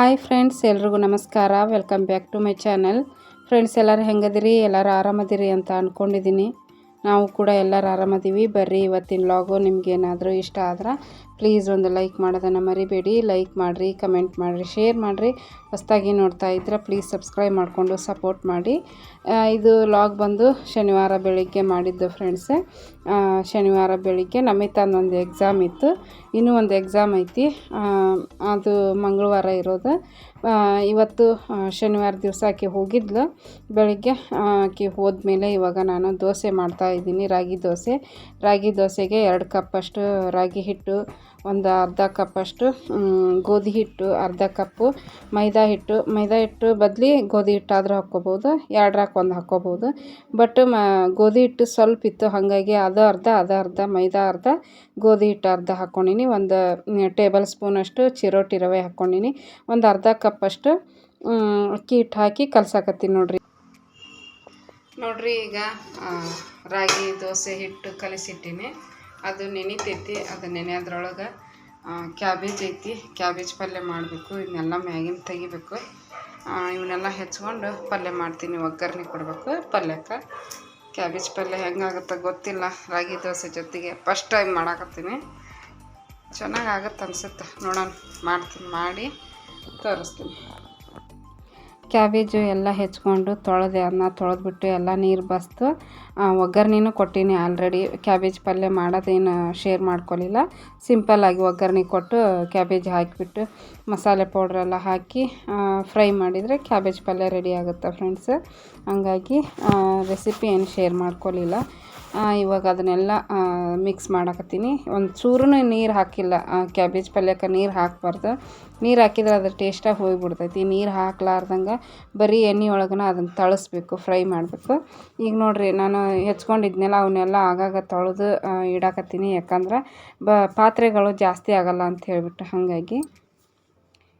Hi friends ಎಲ್ರಿಗೂ ನಮಸ್ಕಾರ. Welcome back to my channel friends ಎಲ್ಲರೂ ಹೆಂಗದಿರಿ? ಎಲ್ಲರೂ ಆರಾಮದಿರಿ ಅಂತ ಅಂದ್ಕೊಂಡಿದ್ದೀನಿ ನಾವು ಕೂಡ ಎಲ್ಲರೂ ಆರಾಮದೀವಿ. ಬರ್ರಿ, ಇವತ್ತಿನ ಲಾಗು ನಿಮಗೇನಾದರೂ ಇಷ್ಟ ಆದ್ರೆ ಪ್ಲೀಸ್ ಒಂದು ಲೈಕ್ ಮಾಡೋದನ್ನು ಮರಿಬೇಡಿ. ಲೈಕ್ ಮಾಡಿರಿ ಕಮೆಂಟ್ ಮಾಡಿರಿ ಶೇರ್ ಮಾಡಿರಿ. ಹೊಸ್ದಾಗಿ ನೋಡ್ತಾ ಇದ್ರೆ ಪ್ಲೀಸ್ ಸಬ್ಸ್ಕ್ರೈಬ್ ಮಾಡಿಕೊಂಡು ಸಪೋರ್ಟ್ ಮಾಡಿ. ಇದು ಲಾಗ್ ಬಂದು ಶನಿವಾರ ಬೆಳಿಗ್ಗೆ ಮಾಡಿದ್ದು ಫ್ರೆಂಡ್ಸ್ ಶನಿವಾರ ಬೆಳಿಗ್ಗೆ ನಮಿತಾನ ಒಂದು ಎಕ್ಸಾಮ್ ಇತ್ತು. ಇನ್ನೂ ಒಂದು ಎಕ್ಸಾಮ್ ಐತಿ. ಅದು ಮಂಗಳವಾರ ಇರೋದು. ಇವತ್ತು ಶನಿವಾರ ದಿವಸ ಆಕೆ ಹೋಗಿದ್ಲು. ಬೆಳಿಗ್ಗೆ ಆಕೆ ಆಕೆ ಹೋದ್ಮೇಲೆ ಇವಾಗ ನಾನು ದೋಸೆ ಮಾಡ್ತಾ ಇದ್ದೀನಿ, ರಾಗಿ ದೋಸೆ. ರಾಗಿ ದೋಸೆಗೆ ಎರಡು ಕಪ್ಪಷ್ಟು ರಾಗಿ ಹಿಟ್ಟು ಒಂದು ಅರ್ಧ ಕಪ್ಪಷ್ಟು ಗೋಧಿ ಹಿಟ್ಟು, ಅರ್ಧ ಕಪ್ಪು ಮೈದಾ ಹಿಟ್ಟು. ಮೈದಾ ಹಿಟ್ಟು ಬದಲಿ ಗೋಧಿ ಹಿಟ್ಟಾದರೂ ಹಾಕ್ಕೋಬೋದು ಎರಡರಾಕ್ ಒಂದು ಹಾಕ್ಕೋಬೋದು. ಬಟ್ ಮ, ಗೋಧಿ ಹಿಟ್ಟು ಸ್ವಲ್ಪ ಇತ್ತು, ಹಾಗಾಗಿ ಅದು ಅರ್ಧ ಅದು ಅರ್ಧ, ಮೈದಾ ಅರ್ಧ, ಗೋಧಿ ಹಿಟ್ಟು ಅರ್ಧ ಹಾಕ್ಕೊಂಡೀನಿ. ಒಂದು ಟೇಬಲ್ ಸ್ಪೂನಷ್ಟು ಚಿರೋಟಿ ರವೆ ಹಾಕ್ಕೊಂಡೀನಿ. ಒಂದು ಅರ್ಧ ಕಪ್ಪಷ್ಟು ಅಕ್ಕಿ ಹಿಟ್ಟು ಹಾಕಿ ಕಲ್ಸಾಕತ್ತೀನಿ ನೋಡಿರಿ. ನೋಡ್ರಿ ಈಗ ರಾಗಿ, ದೋಸೆ ಹಿಟ್ಟು ಕಲಿಸಿಟ್ಟಿನಿ. ಅದು ನೆನಿತೈತಿ, ಅದು ನೆನೆಯೋದ್ರೊಳಗೆ ಕ್ಯಾಬೇಜ್ ಐತಿ, ಕ್ಯಾಬೇಜ್ ಪಲ್ಯ ಮಾಡಬೇಕು ಇದನ್ನೆಲ್ಲ ಮ್ಯಾಗಿನ ತೆಗಿಬೇಕು. ಇವನ್ನೆಲ್ಲ ಹೆಚ್ಕೊಂಡು ಪಲ್ಯ ಮಾಡ್ತೀನಿ, ಒಗ್ಗರಣೆ ಕೊಡಬೇಕು, ಪಲ್ಯಕ್ಕೆ. ಕ್ಯಾಬೇಜ್ ಪಲ್ಯ ಹೆಂಗಾಗುತ್ತೆ ಗೊತ್ತಿಲ್ಲ, ರಾಗಿ ದೋಸೆ ಜೊತೆಗೆ ಫಸ್ಟ್ ಟೈಮ್ ಮಾಡಾಕತ್ತೀನಿ. ಚೆನ್ನಾಗಿ ಆಗತ್ತೆ ಅನ್ಸುತ್ತೆ, ನೋಡೋಣ, ಮಾಡ್ತೀನಿ, ಮಾಡಿ ತೋರಿಸ್ತೀನಿ. ಕ್ಯಾಬೇಜು ಎಲ್ಲ ಹೆಚ್ಕೊಂಡು ತೊಳೆದೆ ಅದನ್ನ ತೊಳೆದ್ಬಿಟ್ಟು ಎಲ್ಲ ನೀರು ಬಸ್ತು ಒಗ್ಗರಣೆನೂ ಕೊಟ್ಟೀನಿ ಆಲ್ರೆಡಿ ಕ್ಯಾಬೇಜ್ ಪಲ್ಯ ಮಾಡೋದೇನು ಶೇರ್ ಮಾಡ್ಕೊಳ್ಳಿಲ್ಲ ಸಿಂಪಲ್ಲಾಗಿ ಒಗ್ಗರಣೆ ಕೊಟ್ಟು ಕ್ಯಾಬೇಜ್ ಹಾಕಿಬಿಟ್ಟು ಮಸಾಲೆ ಪೌಡ್ರೆಲ್ಲ ಹಾಕಿ ಫ್ರೈ ಮಾಡಿದರೆ ಕ್ಯಾಬೇಜ್ ಪಲ್ಯ ರೆಡಿ ಆಗುತ್ತೆ ಫ್ರೆಂಡ್ಸ್ ಹಂಗಾಗಿ ರೆಸಿಪಿ ಏನು ಶೇರ್ ಮಾಡ್ಕೊಲಿಲ್ಲ ಆ, ಇವಾಗ ಅದನ್ನೆಲ್ಲ ಮಿಕ್ಸ್ ಮಾಡಾಕತ್ತೀನಿ. ಒಂದು ಚೂರು ನೀರು ಹಾಕಿಲ್ಲ. ಕ್ಯಾಬೇಜ್ ಪಲ್ಯಕ್ಕೆ ನೀರು ಹಾಕಬಾರ್ದು. ನೀರು ಹಾಕಿದ್ರೆ ಅದ್ರ ಟೇಸ್ಟಾಗಿ ಹೋಗಿಬಿಡ್ತೈತಿ. ನೀರು ಹಾಕ್ಲಾರ್ದಂಗೆ ಬರೀ ಎಣ್ಣೆ ಒಳಗನ ಅದನ್ನು ತಳಿಸ್ಬೇಕು ಫ್ರೈ ಮಾಡಬೇಕು. ಈಗ ನೋಡಿರಿ, ನಾನು ಹೆಚ್ಕೊಂಡಿದ್ನೆಲ್ಲ ಅವನ್ನೆಲ್ಲ ಆಗಾಗ ತೊಳೆದು ಇಡಾಕತ್ತೀನಿ. ಯಾಕಂದ್ರೆ ಬ, ಪಾತ್ರೆಗಳು ಜಾಸ್ತಿ ಆಗಲ್ಲ ಅಂತ ಹೇಳಿಬಿಟ್ಟು ಹಾಗಾಗಿ.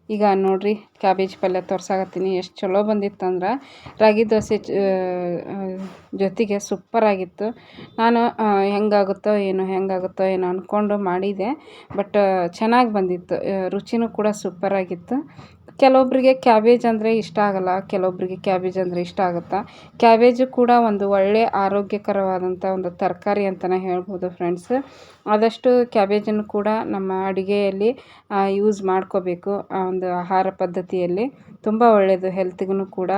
ಈಗ ನೋಡ್ರಿ ಕ್ಯಾಬೇಜ್ ಪಲ್ಯ ತೋರ್ಸಾಕತ್ತೀನಿ, ಎಷ್ಟು ಚಲೋ ಬಂದಿತ್ತಂದ್ರೆ ರಾಗಿ ದೋಸೆ ಜೊತೆಗೆ ಸೂಪರಾಗಿತ್ತು ನಾನು ಹೆಂಗಾಗುತ್ತೋ ಏನು, ಹೆಂಗಾಗುತ್ತೋ ಏನೋ ಅಂದ್ಕೊಂಡು ಮಾಡಿದೆ ಬಟ್ ಚೆನ್ನಾಗಿ ಬಂದಿತ್ತು. ರುಚಿನೂ ಕೂಡ ಸೂಪರಾಗಿತ್ತು ಕೆಲವೊಬ್ಬರಿಗೆ ಕ್ಯಾಬೇಜ್ ಅಂದರೆ ಇಷ್ಟ ಆಗಲ್ಲ ಕೆಲವೊಬ್ಬರಿಗೆ ಕ್ಯಾಬೇಜ್ ಅಂದರೆ ಇಷ್ಟ ಆಗುತ್ತೆ? ಕ್ಯಾಬೇಜು ಕೂಡ ಒಂದು ಒಳ್ಳೆಯ ಆರೋಗ್ಯಕರವಾದಂಥ ಒಂದು ತರಕಾರಿ ಅಂತಲೇ ಹೇಳ್ಬೋದು ಫ್ರೆಂಡ್ಸ್ ಆದಷ್ಟು ಕ್ಯಾಬೇಜನ್ನು ಕೂಡ ನಮ್ಮ ಅಡುಗೆಯಲ್ಲಿ ಯೂಸ್ ಮಾಡ್ಕೋಬೇಕು, ಆ, ಒಂದು ಆಹಾರ ಪದ್ಧತಿಯಲ್ಲಿ ತುಂಬ ಒಳ್ಳೆಯದು ಹೆಲ್ತ್ಗೂ ಕೂಡ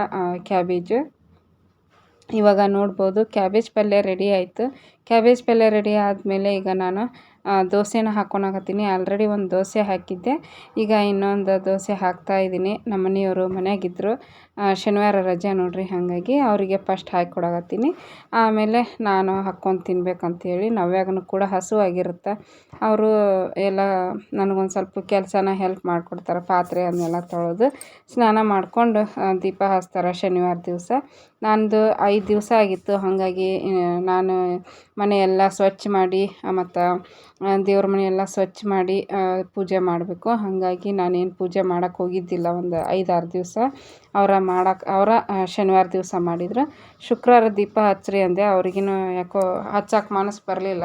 ಕ್ಯಾಬೇಜು ಇವಾಗ ನೋಡ್ಬೋದು ಕ್ಯಾಬೇಜ್ ಪಲ್ಯ ರೆಡಿ ಆಯಿತು. ಕ್ಯಾಬೇಜ್ ಪಲ್ಯ ರೆಡಿ ಆದಮೇಲೆ ಈಗ ನಾನು ದೋಸೆನ ಹಾಕ್ಕೊಳಕತ್ತೀನಿ ಆಲ್ರೆಡಿ ಒಂದು ದೋಸೆ ಹಾಕಿದ್ದೆ. ಈಗ ಇನ್ನೊಂದು ದೋಸೆ ಹಾಕ್ತಾ ಇದ್ದೀನಿ. ನಮ್ಮ ಮನೆಯವರು ಮನೆಯಾಗಿದ್ದರು ಶನಿವಾರ ರಜೆ ನೋಡ್ರಿ, ಹಾಗಾಗಿ ಅವರಿಗೆ ಫಸ್ಟ್ ಹಾಕಿ ಆಮೇಲೆ ನಾನು ಹಾಕ್ಕೊಂಡು ತಿನ್ಬೇಕಂತೇಳಿ ನವ್ಯಾಗನು ಕೂಡ ಹಸುವಾಗಿರುತ್ತೆ ಅವರು ಎಲ್ಲ ನನಗೊಂದು ಸ್ವಲ್ಪ ಕೆಲಸನ ಹೆಲ್ಪ್ ಮಾಡಿಕೊಡ್ತಾರೆ, ಪಾತ್ರೆ ಅದನ್ನೆಲ್ಲ ತೊಳೆದು ಸ್ನಾನ ಮಾಡಿಕೊಂಡು ದೀಪ ಹಚ್ತಾರೆ ಶನಿವಾರ ದಿವಸ. ನಂದು ಐದು ದಿವಸ ಆಗಿತ್ತು, ಹಾಗಾಗಿ ನಾನು ಮನೆಯೆಲ್ಲ ಸ್ವಚ್ಛ ಮಾಡಿ ಮತ್ತು ದೇವ್ರ ಮನೆಯೆಲ್ಲ ಸ್ವಚ್ಛ ಮಾಡಿ ಪೂಜೆ ಮಾಡಬೇಕು. ಹಾಗಾಗಿ ನಾನೇನು ಪೂಜೆ ಮಾಡಕ್ಕೆ ಹೋಗಿದ್ದಿಲ್ಲ ಒಂದು ಐದಾರು ದಿವಸ. ಅವರ ಮಾಡಕ್ಕೆ ಅವರ ಶನಿವಾರ ದಿವಸ ಮಾಡಿದ್ರು ಶುಕ್ರವಾರ ದೀಪ ಹಚ್ಚಿರಿ ಅಂದೆ. ಅವ್ರಿಗೇನು ಯಾಕೋ ಹಚ್ಚಕ್ಕೆ ಮನಸ್ಸು ಬರಲಿಲ್ಲ.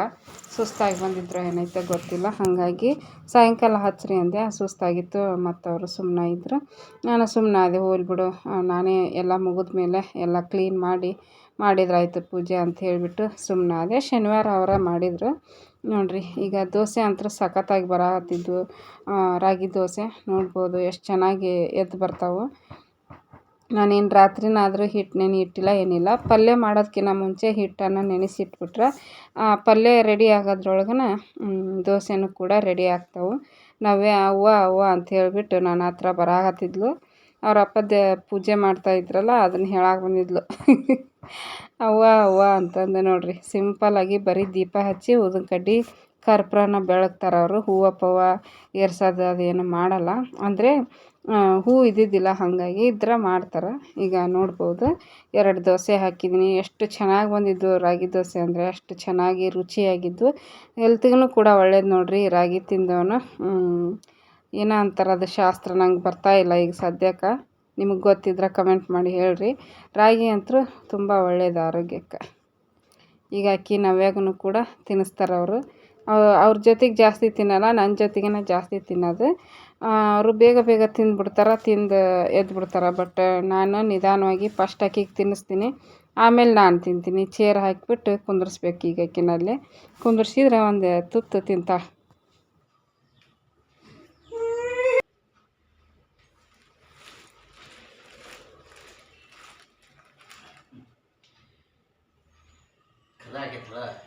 ಸುಸ್ತಾಗಿ ಬಂದಿದ್ರು ಏನೈತೆ ಗೊತ್ತಿಲ್ಲ. ಹಾಗಾಗಿ ಸಾಯಂಕಾಲ ಹಚ್ಚಿರಿ ಅಂದೆ. ಸುಸ್ತಾಗಿತ್ತು ಮತ್ತು ಅವರು ಸುಮ್ಮನೆ ಇದ್ದರು ನಾನು ಸುಮ್ಮನೆ ಅದೇ ಹೋಗ್ಲಿ ಬಿಡು. ನಾನೇ ಎಲ್ಲ ಮುಗಿದ ಮೇಲೆ ಎಲ್ಲ ಕ್ಲೀನ್ ಮಾಡಿ, ಮಾಡಿದ್ರಾಯ್ತು ಪೂಜೆ ಅಂತ ಹೇಳಿಬಿಟ್ಟು ಸುಮ್ಮನೆ ಅದೇ ಶನಿವಾರ ಅವರ ಮಾಡಿದರು. ನೋಡಿರಿ, ಈಗ ದೋಸೆ ಅಂತೂ ಸಖತ್ತಾಗಿ ಬರಹತ್ತಿದ್ದು ರಾಗಿ ದೋಸೆ ನೋಡ್ಬೋದು, ಎಷ್ಟು ಚೆನ್ನಾಗಿ ಎದ್ದು ಬರ್ತಾವೆ. ನಾನೇನು ರಾತ್ರಿನಾದರೂ ಹಿಟ್ಟು ನೆನೆ ಇಟ್ಟಿಲ್ಲ ಏನಿಲ್ಲ. ಪಲ್ಯ ಮಾಡೋದಕ್ಕಿಂತ ಮುಂಚೆ ಹಿಟ್ಟನ್ನು ನೆನೆಸಿಟ್ಬಿಟ್ರೆ, ಆ ಪಲ್ಯ ರೆಡಿ ಆಗೋದ್ರೊಳಗನ ದೋಸೆನೂ ಕೂಡ ರೆಡಿ ಆಗ್ತಾವೆ. ನಾವೇ ಅವ್ವ ಅವ್ವ ಅಂತ ಹೇಳಿಬಿಟ್ಟು ನನ್ನ ಹತ್ರ ಬರಾಕತ್ತಿದ್ಲು. ಅವ್ರ ಅಪ್ಪದ ಪೂಜೆ ಮಾಡ್ತಾ ಇದ್ರಲ್ಲ ಅದನ್ನು ಹೇಳಕ್ಕೆ ಬಂದಿದ್ಲು. ಅವ್ವ ಅವ್ವ ಅಂತಂದು ನೋಡ್ರಿ. ಸಿಂಪಲ್ಲಾಗಿ ಬರೀ ದೀಪ ಹಚ್ಚಿ ಊದಿನ ಕಡ್ಡಿ ಕರ್ಪೂರನ ಬೆಳಗ್ತಾರೆ ಅವರು ಹೂವು ಪೂವ ಏರ್ಸೋದು ಅದೇನು ಮಾಡಲ್ಲ. ಅಂದರೆ ಹೂ ಇದ್ದಿದ್ದಿಲ್ಲ, ಹಾಗಾಗಿ ಇದ್ರೆ ಮಾಡ್ತಾರೆ. ಈಗ ನೋಡ್ಬೋದು, ಎರಡು ದೋಸೆ ಹಾಕಿದ್ದೀನಿ. ಎಷ್ಟು ಚೆನ್ನಾಗಿ ಬಂದಿದ್ದು ರಾಗಿ ದೋಸೆ ಅಂದರೆ, ಅಷ್ಟು ಚೆನ್ನಾಗಿ ರುಚಿಯಾಗಿದ್ದು. ಹೆಲ್ತ್ಗೂ ಕೂಡ ಒಳ್ಳೇದು ನೋಡಿರಿ ರಾಗಿ ತಿಂದವನು. ಏನೋ ಅಂತಾರೆ ಅದು ಶಾಸ್ತ್ರ ನಂಗೆ ಬರ್ತಾ ಇಲ್ಲ ಈಗ ಸದ್ಯಕ್ಕೆ. ನಿಮಗೆ ಗೊತ್ತಿದ್ರೆ ಕಮೆಂಟ್ ಮಾಡಿ ಹೇಳ್ರಿ. ರಾಗಿ ಅಂತೂ ತುಂಬ ಒಳ್ಳೇದು ಆರೋಗ್ಯಕ್ಕೆ. ಈಗ ಅಕ್ಕಿ ನವ್ಯಾಗೂ ಕೂಡ ತಿನ್ನಿಸ್ತಾರೆ ಅವರು ಅವ್ರ ಜೊತೆಗೆ ಜಾಸ್ತಿ ತಿನ್ನಲ್ಲ ನನ್ನ ಜೊತೆಗೇನೆ ಜಾಸ್ತಿ ತಿನ್ನೋದು. ಅವರು ಬೇಗ ಬೇಗ ತಿಂದ್ಬಿಡ್ತಾರೆ, ತಿಂದು ಎದ್ದು ಬಿಡ್ತಾರೆ ಬಟ್ ನಾನು ನಿಧಾನವಾಗಿ ಫಸ್ಟ್ ಆಕಿಗೆ ತಿನ್ನಿಸ್ತೀನಿ. ಆಮೇಲೆ ನಾನು ತಿಂತೀನಿ. ಚೇರ್ ಹಾಕಿಬಿಟ್ಟು ಕುಂದ್ರಿಸ್ಬೇಕು ಈಗ ಆಕಿನಲ್ಲಿ ಕುಂದ್ರಿಸಿದ್ರೆ ಒಂದು ತುತ್ತು ಹ್ಞೂ ತಿನ್ನೋದು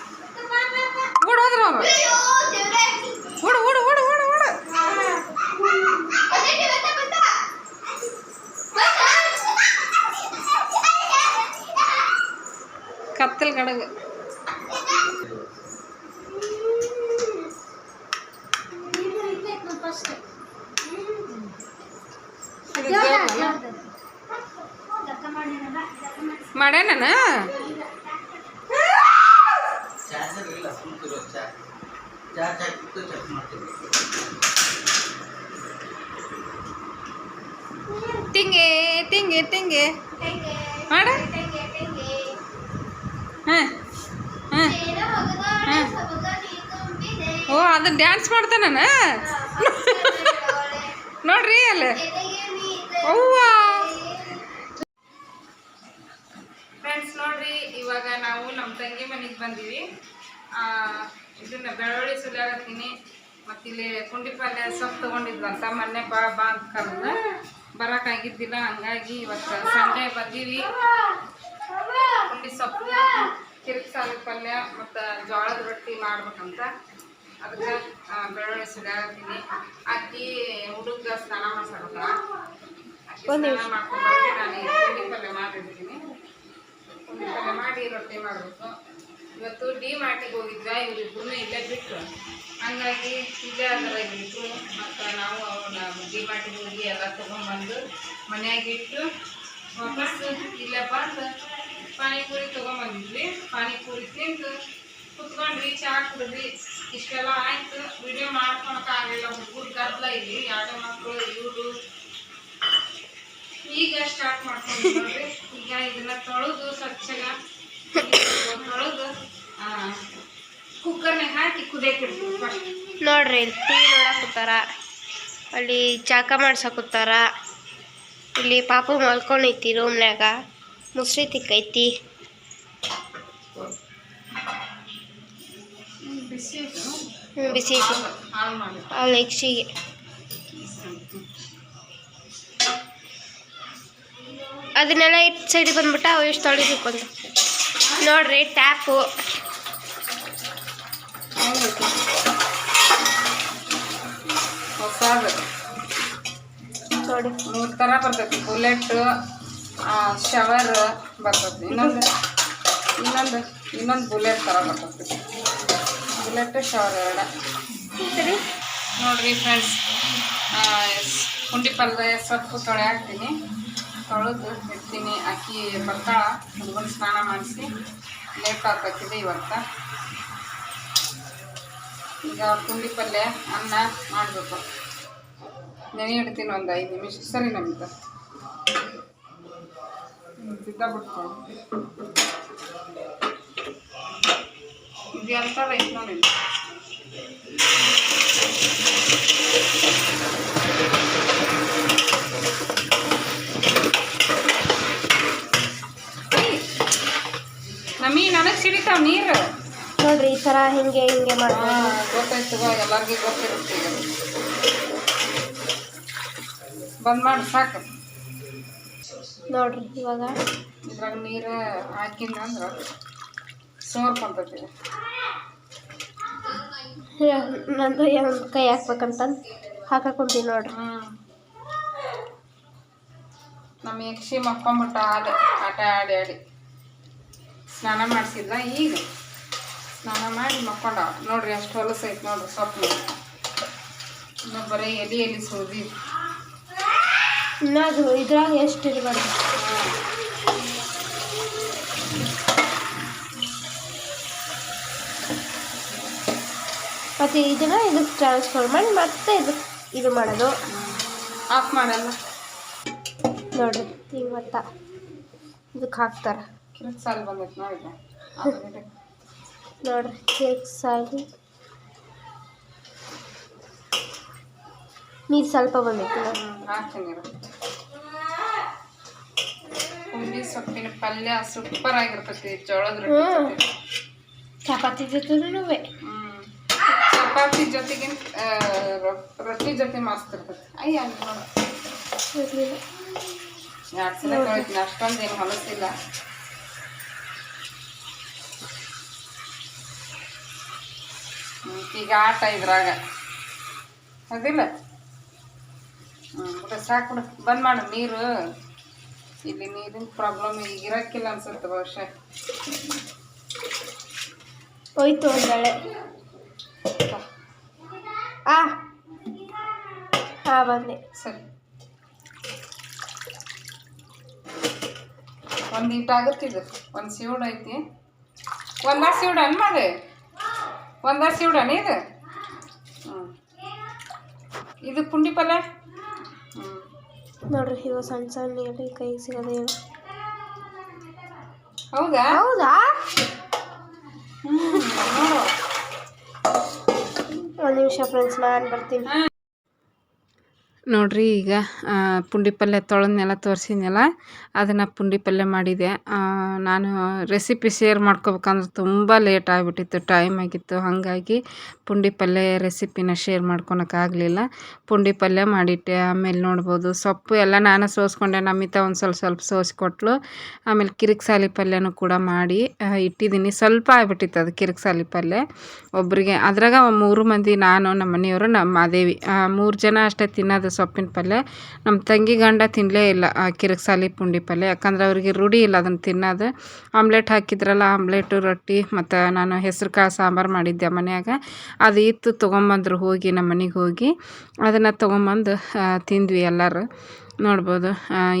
ಕುಂತಿರೋ ಚಾ ಚಾರ್ಜ್ ಹಾಕಿಬಿಟ್ಟು ಚೆಕ್ ಮಾಡ್ತೀನಿ ತಿಂಗೆ ತಿಂಗೆ ತಿಂಗೆ. ಮಾಡ. ಹಾಂ ಹಾಂ. ಓ ಅದು ಡ್ಯಾನ್ಸ್ ಮಾಡ್ತಾನ ನೋಡ್ರಿ ಅಲ್ಲಿ. ಅವ್ವ. ಫ್ರೆಂಡ್ಸ್ ನೋಡ್ರಿ, ಇವಾಗ ನಾವು ನಮ್ಮ ತಂಗಿ ಮನೆಗೆ ಬಂದೀವಿ. ಇದನ್ನ ಬೆಳ್ಳುಳ್ಳಿ ಸುಲಿಯಾಗತ್ತೀನಿ ಮತ್ತೆ ಇಲ್ಲಿ ಪುಂಡಿ ಪಲ್ಯ ಸೊಪ್ಪು ತೊಗೊಂಡಿದ್ವಂತ ಮೊನ್ನೆ ಬಾ ಬಾ ಅಂತ ಕರೆದ. ಬರೋಕ್ಕಾಗಿದ್ದಿಲ್ಲ ಹಂಗಾಗಿ ಇವತ್ತು ಸಂಡೆ ಬಂದೀವಿ. ಪುಂಡಿ ಸೊಪ್ಪು ಕಿರಿಕ್ ಸಾಲ ಪಲ್ಯ ಮತ್ತು ಜೋಳದ ರೊಟ್ಟಿ ಮಾಡ್ಬೇಕಂತ. ಅದಕ್ಕೆ ಬೆಳ್ಳುಳ್ಳಿ ಸುಲಿಯಾಗತ್ತೀನಿ ಅಕ್ಕಿ ಹುಡುಗ ಸ್ನಾನ ಸ್ನಾನ ಮಾಡ್ಕೊಂಡು ನಾನು ಪುಂಡಿ ಪಲ್ಯ ಮಾಡಿರ್ತೀನಿ. ಪುಂಡಿ ಪಲ್ಯ ಮಾಡಿ ರೊಟ್ಟಿ ಮಾಡಬೇಕು. ಇವತ್ತು ಡಿ ಮಾರ್ಟಿಗೆ ಹೋಗಿದ್ವ ಇವರಿಬ್ಬರು ಇಲ್ಲೇ ಬಿಟ್ಟರು ಹಂಗಾಗಿ ಇಲ್ಲೇ ಇಬ್ಬರು ಮತ್ತು ನಾವು ಅವನ್ನ ಡಿ ಮಾರ್ಟಿಗೆ ಹೋಗಿ ಎಲ್ಲ ತೊಗೊಂಬಂದು ಮನ್ಯಾಗ ಇಟ್ಟು ವಾಪಸ್ ಇಲ್ಲೇ ಬಂದು ಪಾನಿಪುರಿ ತೊಗೊಂಬಂದಿದ್ವಿ ಪಾನಿಪುರಿ ತಿಂದು ಕುತ್ಕೊಂಡ್ವಿ ಚಹಾ ಕುಡಿದ್ವಿ ಇಷ್ಟೆಲ್ಲ ಆಯ್ತು. ವಿಡಿಯೋ ಮಾಡ್ಕೊಳಕ್ಕಾಗಲಿಲ್ಲ ಹುಡುಗರು ಗದ್ದಲ ಇಲ್ಲಿ. ಯಾವುದೇ ಮಕ್ಕಳು ಇವರು. ಈಗ ಸ್ಟಾರ್ಟ್ ಮಾಡ್ಕೊಂಡು ಈಗ ಇದನ್ನ ತೊಳೆದು ಸ್ವಚ್ಛಗ ಕುಕ್ಕರ್ನಾಗ ಹಾಕಿ ಕುದಿಯಕ್ಕೆ ಇಡ್ತೀವಿ ಫಸ್ಟ್ ನೋಡ್ರಿ ಇಲ್ಲಿ ಟೀ ನೋಡಕತ್ತಾರ ಅಲ್ಲಿ ಚಾಕ ಮಾಡ್ಸಕತ್ತಾರ ಇಲ್ಲಿ ಪಾಪ ಮಲ್ಕೊಂಡೈತಿ ರೂಮ್ನ್ಯಾಗ ಮುಸ್ರಿ ತಿಕ್ಕೈತಿ. ಹ್ಞೂ ಬಿಸಿ ಅಲ್ಲಿ ನೆಕ್ಸ್ಟಿಗೆ. ಅದನ್ನೆಲ್ಲ ಇಟ್ಟು ಸೈಡಿಗೆ ಬಂದ್ಬಿಟ್ಟು ಅವು ಎಷ್ಟು ತೊಳಿಬೇಕು ಅಂತ. ನೋಡ್ರಿ ಟ್ಯಾಪು ನೋಡಿ ಮೂರು ಥರ ಬರ್ತೈತಿ. ಬುಲೆಟ್ ಶವರ್ ಬರ್ತೈತಿ. ಇನ್ನೊಂದು ಇನ್ನೊಂದು ಇನ್ನೊಂದು ಬುಲೆಟ್ ಥರ ಬರ್ತೈತಿ. ಬುಲೆಟ್ ಶವರ್ ಎರಡ. ಸರಿ. ನೋಡ್ರಿ ಫ್ರೆಂಡ್ಸ್ ಪುಂಡಿ ಪಲ್ಯ ಸೊಪ್ಪು ತೊಳೆ ಹಾಕ್ತೀನಿ. ತೊಳೆದು ಇಡ್ತೀನಿ. ಅಕ್ಕಿ ಬರ್ತಾಳ ಹುಡುಗನ ಸ್ನಾನ ಮಾಡಿಸಿ ಲೇಟ್ ಹಾಕಿದೆ ಇವತ್ತು. ಈಗ ಪುಂಡಿ ಪಲ್ಯ, ಅನ್ನ ಮಾಡಬೇಕು. ನೆನೆ ಇಡ್ತೀನಿ ಒಂದು ಐದು ನಿಮಿಷ. ಸರಿ ನಮ್ದು ಸಿದ್ಧ ಇದು ಎಂತ ರೈಸ್ ನೋಡಿ ನನಗೆ ಸಿಡಿತಾವ ನೀರು. ನೋಡ್ರಿ ಈ ಥರ ಹಿಂಗೆ ಹಿಂಗೆ ಗೊತ್ತಾಯ್ತು ಎಲ್ಲರಿಗೂ ಗೊತ್ತಿರುತ್ತೆ ಬಂದ್ ಮಾಡಿ ಸಾಕು. ನೋಡ್ರಿ ಇವಾಗ. ಇದ್ರಾಗ ನೀರು ಹಾಕಿಲ್ಲ ಅಂದ್ರೆ ಸೋರ್ಕೊಂತೈತಿ ನಂದು ಒಂದು ಕೈ ಹಾಕ್ಬೇಕಂತಂದು ಹಾಕಕೊಂತೀನಿ ನೋಡ್ರಿ. ನಮ್ಮ ಯಕ್ಷಿ ಮಕ್ಕೊಂಬಿಟ್ಟ ಆಡ ಆಟ ಆಡಿ ಆಡಿ. ಸ್ನಾನ ಮಾಡಿಸಿದ್ಲ ಈಗ? ಸ್ನಾನ ಮಾಡಿ ಮಕ್ಕೊಂಡ. ನೋಡ್ರಿ ಅಷ್ಟು ಹೊಲಸು ಐತೆ ನೋಡ್ರಿ ಸೊಪ್ಪು ಇನ್ನು ಬರೀ ಎಲೆ ಎಲೆ ಸೋದಿ. ಇನ್ನದು ಇದ್ರಾಗ ಎಷ್ಟು ಇರಬಾರ್ದು ಮತ್ತು ಇದನ್ನು ಇದಕ್ಕೆ ಟ್ರಾನ್ಸ್ಫರ್ ಮಾಡಿ ಮತ್ತೆ ಇದಕ್ಕೆ ಇದು ಮಾಡೋದು. ಆಫ್ ಮಾಡಲ್ಲ. ನೋಡ್ರಿ ಹಿಂಗೆ ಮತ್ತ ಇದಕ್ಕೆ ಹಾಕ್ತಾರೆ. ಕಿರಿಕ್ ಸಾಲ ಬಂದೈತೆ ನೋಡಿದ್ರೆ ನೋಡ್ರಿ ಕೇಕ್ ಸಾಗಿ ನೀರು ಸ್ವಲ್ಪ ಬಂದೈತಿ ಹಾಕ್ತೀನಿ ಹುಳಿ ಸೊಪ್ಪಿನ ಪಲ್ಯ ಸೂಪರ್ ಆಗಿರ್ತೈತಿ ಜೋಳದ ರೊಟ್ಟಿ ಚಪಾತಿ ಜೊತೆನೂ. ಚಪಾತಿ ಜೊತೆಗೆ ರೊಟ್ಟಿ ಜೊತೆ ಮಸ್ತ್ ಇರ್ತೈತಿ ಅಯ್ಯ ನೋಡಿ ಎರಡು ಸಲ ಅಷ್ಟೊಂದು ಏನು ಹೊಲಸಿಲ್ಲ ಈಗ ಆಟ ಇದ್ರಾಗ. ಅದಿಲ್ಲ? ಹ್ಞೂ ಬಿಡು ಸಾಕು ಬಿಡು. ಬಂದ್ ಮಾಡು ನೀರು. ಇಲ್ಲಿ ನೀರಿನ ಪ್ರಾಬ್ಲಮ್ ಈಗ ಇರಕ್ಕಿಲ್ಲ ಅನ್ಸುತ್ತೆ ಬಹುಶಃ. ಹೋಯ್ತು ಒಂದಳೆ. ಆ ಹಾಂ ಬಂದೆ ಸರಿ. ಒಂದು ಇದು ಒಂದು ಸೀವ್ಡ್ ಐತಿ. ಒಂದ ಸೀಡ್ ಅನ್ಮದೆ ಒಂದ ಸಿವುಡನ ಇದು? ಹ್ಞೂ ಇದು ಪುಂಡಿ ಪಲ್ಯ? ಹ್ಞೂ ನೋಡ್ರಿ ಇವ ಸಣ್ಣ ಸಣ್ಣ ಹೇಳಿ ಕೈ ಸಿಗದೆ ಹೌದಾ? ಹೌದಾ? ಹ್ಞೂ ಒಂದು ನಿಮಿಷ ಫ್ರೆಂಡ್ಸ್ ನಾನು ಬರ್ತೀನಿ. ನೋಡ್ರಿ ಈಗ ಪುಂಡಿ ಪಲ್ಯ ತೊಳೆದ್ನೆಲ್ಲ ತೋರಿಸಿದ್ನೆಲ್ಲ, ಅದನ್ನು ಪುಂಡಿ ಪಲ್ಯ ಮಾಡಿದೆ. ನಾನು ರೆಸಿಪಿ ಶೇರ್ ಮಾಡ್ಕೋಬೇಕಂದ್ರೆ ತುಂಬ ಲೇಟ್ ಆಗಿಬಿಟ್ಟಿತ್ತು ಟೈಮ್ ಆಗಿತ್ತು. ಹಾಗಾಗಿ ಪುಂಡಿ ಪಲ್ಯ ರೆಸಿಪಿನ ಶೇರ್ ಮಾಡ್ಕೊಳಕ್ಕಾಗಲಿಲ್ಲ ಪುಂಡಿ ಪಲ್ಯ ಮಾಡಿಟ್ಟೆ, ಆಮೇಲೆ ನೋಡ್ಬೋದು. ಸೊಪ್ಪು ಎಲ್ಲ ನಾನು ಸೋಸ್ಕೊಂಡೆ, ನಮಿತ ಒಂದು ಸ್ವಲ್ಪ ಸ್ವಲ್ಪ ಸೋಸಿಕೊಟ್ಲು. ಆಮೇಲೆ ಕಿರಿಕ್ಸಾಲಿ ಪಲ್ಯನೂ ಕೂಡ ಮಾಡಿ ಇಟ್ಟಿದ್ದೀನಿ. ಸ್ವಲ್ಪ ಆಗಿಬಿಟ್ಟಿತ್ತು ಅದು ಕಿರಿಕ್ಸಾಲಿ ಪಲ್ಯ. ಒಬ್ಬರಿಗೆ ಅದ್ರಾಗ ಮೂರು ಮಂದಿ ನಾನು ನಮ್ಮ ಮನೆಯವರು ನಮ್ಮ ಮಾದೇವಿ ಮೂರು ಜನ ಅಷ್ಟೇ ತಿನ್ನೋದು ಸೊಪ್ಪಿನ ಪಲ್ಯ. ನಮ್ಮ ತಂಗಿ ಗಂಡ ತಿನ್ನಲೇ ಇಲ್ಲ ಆ ಕಿರಿಕ್ಸಾಲಿ ಪುಂಡಿ ಪಲ್ಯ. ಯಾಕಂದ್ರೆ ಅವ್ರಿಗೆ ರೂಢಿ ಇಲ್ಲ ಅದನ್ನು ತಿನ್ನೋದು. ಆಮ್ಲೆಟ್ ಹಾಕಿದ್ರಲ್ಲ, ಆಮ್ಲೆಟು, ರೊಟ್ಟಿ ಮತ್ತು ನಾನು ಹೆಸ್ರು ಕಾಳು ಸಾಂಬಾರು ಮಾಡಿದ್ದೆ ಮನ್ಯಾಗ. ಅದು ಇತ್ತು, ತೊಗೊಂಬಂದ್ರು ಹೋಗಿ ನಮ್ಮ ಮನೆಗೆ ಹೋಗಿ. ಅದನ್ನು ತೊಗೊಂಬಂದು ತಿಂದ್ವಿ ಎಲ್ಲರೂ. ನೋಡ್ಬೋದು.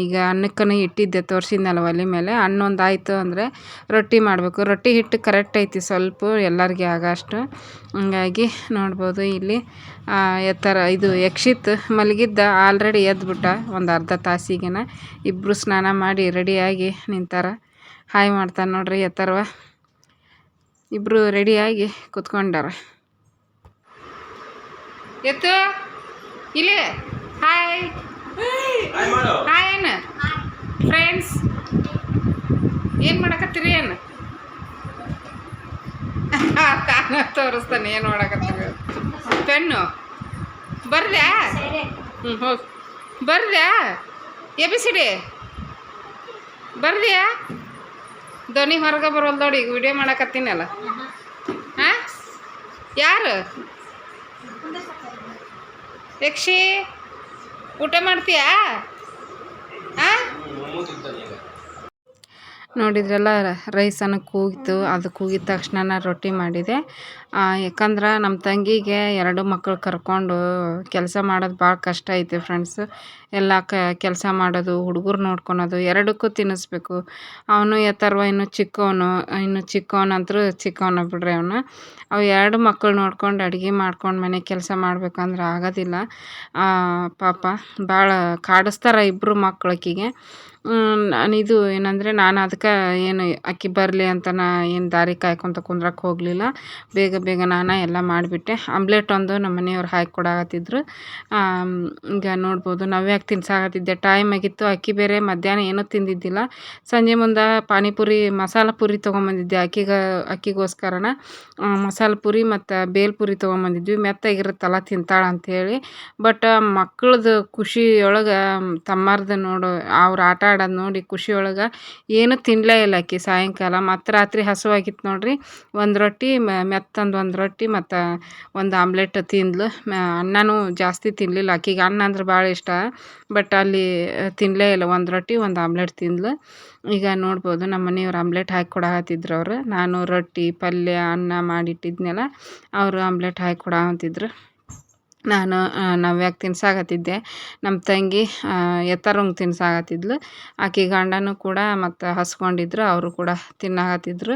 ಈಗ ಅನ್ನಕ್ಕೂ ಇಟ್ಟಿದ್ದೆ ತೋರ್ಸಿದ್ನಲ್ಲ ಒಲೆ ಮೇಲೆ. ಹಣ್ಣೊಂದು ಆಯಿತು ಅಂದರೆ ರೊಟ್ಟಿ ಮಾಡಬೇಕು. ರೊಟ್ಟಿ ಹಿಟ್ಟು ಕರೆಕ್ಟ್ ಐತಿ ಸ್ವಲ್ಪ, ಎಲ್ಲರಿಗೆ ಆಗೋಷ್ಟು. ಹಂಗಾಗಿ ನೋಡ್ಬೋದು ಇಲ್ಲಿ ಎತ್ತರ, ಇದು ಯಕ್ಷಿತ್ ಮಲಗಿದ್ದ ಆಲ್ರೆಡಿ ಎದ್ಬಿಟ್ಟ ಒಂದು ಅರ್ಧ ತಾಸಿಗೆನ. ಇಬ್ಬರು ಸ್ನಾನ ಮಾಡಿ ರೆಡಿಯಾಗಿ ನಿಂತಾರ. ಹಾಯ್ ಮಾಡ್ತಾನೆ ನೋಡ್ರಿ ಎತ್ತರವ. ಇಬ್ಬರು ರೆಡಿಯಾಗಿ ಕುತ್ಕೊಂಡಾರ. ಎತ್ತು, ಇಲ್ಲಿ ಹಾಯ್ ಏನು ಫ್ರೆಂಡ್ಸ್ ಏನು ಮಾಡಕತ್ತೀರಿ ಏನು ತಾನ ತೋರಿಸ್ತಾನೆ, ಏನು ಮಾಡಕತ್ತೀರಿ? ಪೆನ್ನು. ಬರ್ದ್ಯಾ? ಹ್ಞೂ ಹೋಗಿ. ಬರ್ದ್ಯಾ? A, B, C, D? ಬರ್ದ್ಯಾ? ಧ್ವನಿ ಹೊರಗೆ ಬರೋಲ್ಲ ನೋಡಿ, ಈಗ ವಿಡಿಯೋ ಮಾಡಕತ್ತೀನಲ್ಲ. ಹಾಂ? ಯಾರು? ಯಕ್ಷಿ? ಊಟ ಮಾಡ್ತೀಯಾ? ನೋಡಿದ್ರಲ್ಲ ರೈಸನ್ನು ಕೂಗಿತು ಅದು ಕೂಗಿದ ತಕ್ಷಣ ರೊಟ್ಟಿ ಮಾಡಿದೆ. ಯಾಕಂದ್ರೆ ನಮ್ಮ ತಂಗಿಗೆ ಎರಡು ಮಕ್ಕಳು ಕರ್ಕೊಂಡು ಕೆಲಸ ಮಾಡೋದು ಭಾಳ ಕಷ್ಟ ಐತೆ ಫ್ರೆಂಡ್ಸ್ ಎಲ್ಲ ಕ, ಕೆಲಸ ಮಾಡೋದು, ಹುಡುಗರು ನೋಡ್ಕೊಳೋದು, ಎರಡಕ್ಕೂ ತಿನ್ನಿಸ್ಬೇಕು. ಅವನು ಎತ್ತರ್ವ, ಇನ್ನು ಚಿಕ್ಕವನು ಇನ್ನು ಚಿಕ್ಕವನಂತರೂ ಚಿಕ್ಕವನ ಬಿಡ್ರಿ ಅವನು. ಅವು ಎರಡು ಮಕ್ಕಳು ನೋಡ್ಕೊಂಡು ಅಡುಗೆ ಮಾಡ್ಕೊಂಡು ಮನೆ ಕೆಲಸ ಮಾಡ್ಬೇಕಂದ್ರೆ ಆಗೋದಿಲ್ಲ. ಪಾಪ ಭಾಳ ಕಾಡಿಸ್ತಾರೆ ಇಬ್ಬರು ಮಕ್ಳು ಆಕಿಗೆ. ನಾನು ಇದು ಏನಂದರೆ ನಾನು ಅದಕ್ಕೆ ಏನು ಅಕ್ಕಿ ಬರಲಿ ಅಂತ ನಾ ಏನು ದಾರಿ ಕಾಯ್ಕೊತ ಕುಂದ್ರಕ್ಕೆ ಹೋಗಲಿಲ್ಲ. ಬೇಗ ಬೇಗ ನಾನು ಎಲ್ಲ ಮಾಡಿಬಿಟ್ಟೆ. ಆಮ್ಲೆಟ್ ಒಂದು ನಮ್ಮ ಮನೆಯವ್ರು ಹಾಕಿ ಕೊಡಾಕತ್ತಿದ್ರು. ಈಗ ನೋಡ್ಬೋದು ನಾವ್ಯಾಕೆ ತಿನ್ಸಾಕತ್ತಿದ್ದೆ? ಟೈಮ್ ಆಗಿತ್ತು. ಅಕ್ಕಿ ಬೇರೆ ಮಧ್ಯಾಹ್ನ ಏನೂ ತಿಂದಿದ್ದಿಲ್ಲ. ಸಂಜೆ ಮುಂದೆ ಪಾನಿಪುರಿ, ಮಸಾಲೆ ಪುರಿ ತೊಗೊಂಬಂದಿದ್ದೆ ಅಕ್ಕಿಗ, ಅಕ್ಕಿಗೋಸ್ಕರನ. ಮಸಾಲೆ ಪುರಿ ಮತ್ತು ಬೇಲ್ಪುರಿ ತೊಗೊಂಬಂದಿದ್ವಿ. ಮೆತ್ತಾಗಿರುತ್ತಲ್ಲ, ತಿಂತಾಳೆ ಅಂಥೇಳಿ ಬಟ್ ಮಕ್ಳದ್ದು ಖುಷಿಯೊಳಗೆ, ತಮ್ಮಾರ್ದು ನೋಡು, ಅವ್ರು ಆಟ ಆಡೋದು ನೋಡಿ ಖುಷಿಯೊಳಗೆ ಏನೂ ತಿನ್ನಲೇ ಇಲ್ಲ ಅಕ್ಕಿ ಸಾಯಂಕಾಲ. ಮತ್ತು ರಾತ್ರಿ ಹಸುವಾಗಿತ್ತು ನೋಡ್ರಿ. ಒಂದು ರೊಟ್ಟಿ ಮೆತ್ತಂದು ಒಂದು ರೊಟ್ಟಿ ಮತ್ತು ಒಂದು ಆಮ್ಲೆಟ್ ತಿಂದ್ಲು. ಅನ್ನನೂ ಜಾಸ್ತಿ ತಿನ್ನಲಿಲ್ಲ ಆಕಿಗೆ ಅನ್ನ ಅಂದ್ರೆ ಭಾಳ ಇಷ್ಟ. ಬಟ್ ಅಲ್ಲಿ ತಿನ್ನಲೇ ಇಲ್ಲ. ಒಂದು ರೊಟ್ಟಿ, ಒಂದು ಆಮ್ಲೆಟ್ ತಿಂದ್ಲು. ಈಗ ನೋಡ್ಬೋದು ನಮ್ಮ ಮನೆಯವ್ರು ಆಮ್ಲೆಟ್ ಹಾಕಿ ಕೊಡಾಕತ್ತಿದ್ರು ಅವರು. ನಾನು ರೊಟ್ಟಿ, ಪಲ್ಯ, ಅನ್ನ ಮಾಡಿಟ್ಟಿದ್ನಲ್ಲ, ಅವರು ಆಮ್ಲೆಟ್ ಹಾಕಿ ಕೊಡಾಕತ್ತಿದ್ರು. ನಾನು ನವ್ಯಾಗ ತಿನ್ಸಾಕತ್ತಿದ್ದೆ. ನಮ್ಮ ತಂಗಿ ಎತ್ತರಂಗೆ ತಿನ್ಸಾಕತ್ತಿದ್ಲು. ಆಕೆ ಗಂಡನೂ ಕೂಡ ಮತ್ತು ಹಸ್ಕೊಂಡಿದ್ರು, ಅವರು ಕೂಡ ತಿನ್ನಾಕತ್ತಿದ್ರು.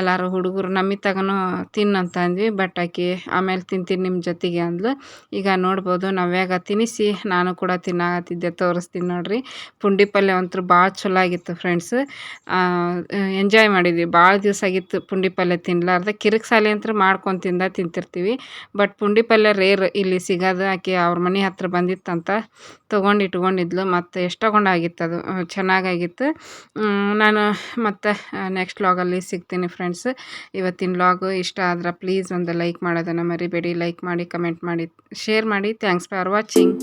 ಎಲ್ಲರೂ ಹುಡುಗರು ನಮಿ ತಗನೂ ತಿನ್ನಂತ ಅಂದ್ವಿ, ಬಟ್ ಆಕೆ ಆಮೇಲೆ ತಿಂತೀನಿ ನಿಮ್ಮ ಜೊತೆಗೆ ಅಂದ್ಲು. ಈಗ ನೋಡ್ಬೋದು ನವ್ಯಾಗ ತಿನ್ನಿಸಿ ನಾನು ಕೂಡ ತಿನ್ನಾಕತ್ತಿದ್ದೆ, ತೋರಿಸ್ತೀನಿ ನೋಡ್ರಿ. ಪುಂಡಿ ಪಲ್ಯ ಅಂತೂ ಭಾಳ ಚಲೋ ಆಗಿತ್ತು ಫ್ರೆಂಡ್ಸ್. ಎಂಜಾಯ್ ಮಾಡಿದ್ವಿ. ಭಾಳ ದಿವಸ ಆಗಿತ್ತು ಪುಂಡಿ ಪಲ್ಯ ತಿನ್ನಲಾರ್ದೆ ಕಿರಿಕ್ ಅಂತ ಮಾಡ್ಕೊಂಡು ತಿಂದ ತಿಂತಿರ್ತೀವಿ. ಬಟ್ ಪುಂಡಿ ಪಲ್ಯ ರೇರ್ ಇಲ್ಲಿ ಸಿಗೋದು ಆಕೆ ಅವ್ರ ಮನೆ ಹತ್ರ ಬಂದಿತ್ತಂತ ತೊಗೊಂಡು ಇಟ್ಕೊಂಡಿದ್ಲು. ಮತ್ತು ಎಷ್ಟೊಗೊಂಡಾಗಿತ್ತು ಅದು? ಚೆನ್ನಾಗಾಗಿತ್ತು. ನಾನು ಮತ್ತು ನೆಕ್ಸ್ಟ್ ಲಾಗಲ್ಲಿ ಸಿಗ್ತೀನಿ ಫ್ರೆಂಡ್ಸ್ ಇವತ್ತಿನ ಲಾಗು ಇಷ್ಟ ಆದ್ರೆ ಪ್ಲೀಸ್ ಒಂದು ಲೈಕ್ ಮಾಡೋದನ್ನು ಮರಿಬೇಡಿ. ಲೈಕ್ ಮಾಡಿ ಕಮೆಂಟ್ ಮಾಡಿ ಶೇರ್ ಮಾಡಿ. Thanks for watching